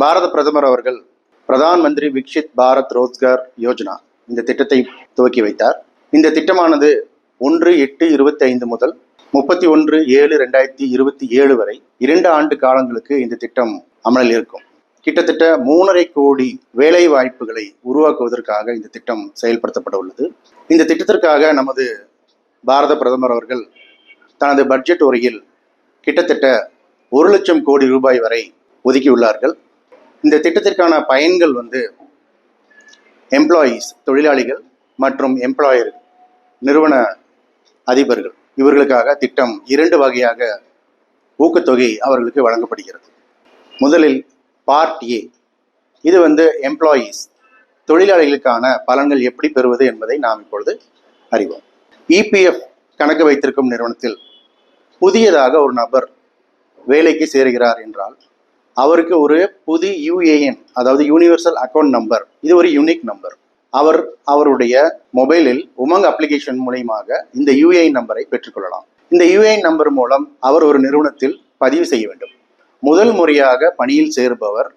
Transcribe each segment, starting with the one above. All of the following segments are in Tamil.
பாரத பிரதமர் அவர்கள் பிரதான் மந்திரி விக்ஷித் பாரத் ரோஸ்கார் யோஜனா இந்த திட்டத்தை துவக்கி வைத்தார். இந்த திட்டமானது ஒன்று எட்டு இருபத்தி ஐந்து முதல் முப்பத்தி ஒன்று ஏழு ரெண்டாயிரத்தி இருபத்தி ஏழு வரை இரண்டு ஆண்டு காலங்களுக்கு இந்த திட்டம் அமலில் இருக்கும். கிட்டத்தட்ட மூணரை கோடி வேலை வாய்ப்புகளை உருவாக்குவதற்காக இந்த திட்டம் செயல்படுத்தப்பட உள்ளது. இந்த திட்டத்திற்காக நமது பாரத பிரதமர் அவர்கள் தனது பட்ஜெட் உரையில் கிட்டத்தட்ட ஒரு லட்சம் கோடி ரூபாய் வரை ஒதுக்கியுள்ளார்கள். இந்த திட்டத்திற்கான பயன்கள் வந்து எம்ப்ளாயீஸ் தொழிலாளிகள் மற்றும் எம்ப்ளாயர் நிறுவன அதிபர்கள். இவர்களுக்காக திட்டம் இரண்டு வகையாக ஊக்கத்தொகை அவர்களுக்கு வழங்கப்படுகிறது. முதலில் பார்ட் ஏ இது வந்து எம்ப்ளாயீஸ் தொழிலாளிகளுக்கான பலன்கள் எப்படி பெறுவது என்பதை நாம் இப்பொழுது அறிவோம். இபிஎஃப் கணக்கு வைத்திருக்கும் நிறுவனத்தில் புதியதாக ஒரு நபர் வேலைக்கு சேருகிறார் என்றால் அவருக்கு ஒரு புது யுஏஎன் அதாவது யூனிவர்சல் அக்கௌண்ட் நம்பர் இது ஒரு யூனிக் நம்பர் அவர் அவருடைய மொபைலில் உமங் அப்ளிகேஷன் மூலியமாக இந்த யுஏஎன் நம்பரை பெற்றுக்கொள்ளலாம். இந்த யுஏஎன் நம்பர் மூலம் அவர் ஒரு நிறுவனத்தில் பதிவு செய்ய வேண்டும். முதல் முறையாக பணியில் சேருபவர்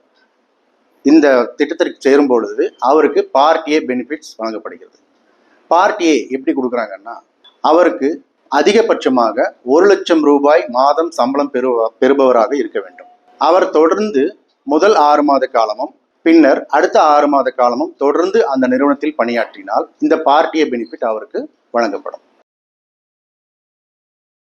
இந்த திட்டத்திற்கு சேரும் பொழுது அவருக்கு பார்ட் ஏ பெனிஃபிட்ஸ் வழங்கப்படுகிறது. பார்ட் ஏ எப்படி கொடுக்குறாங்கன்னா அவருக்கு அதிகபட்சமாக ஒரு லட்சம் ரூபாய் மாதம் சம்பளம் பெறுவ பெறுபவராக இருக்க வேண்டும். அவர் தொடர்ந்து முதல் ஆறு மாத காலமும் பின்னர் அடுத்த ஆறு மாத காலமும் தொடர்ந்து அந்த நிறுவனத்தில் பணியாற்றினால் இந்த பார்ட்டிய பெனிஃபிட் அவருக்கு வழங்கப்படும்.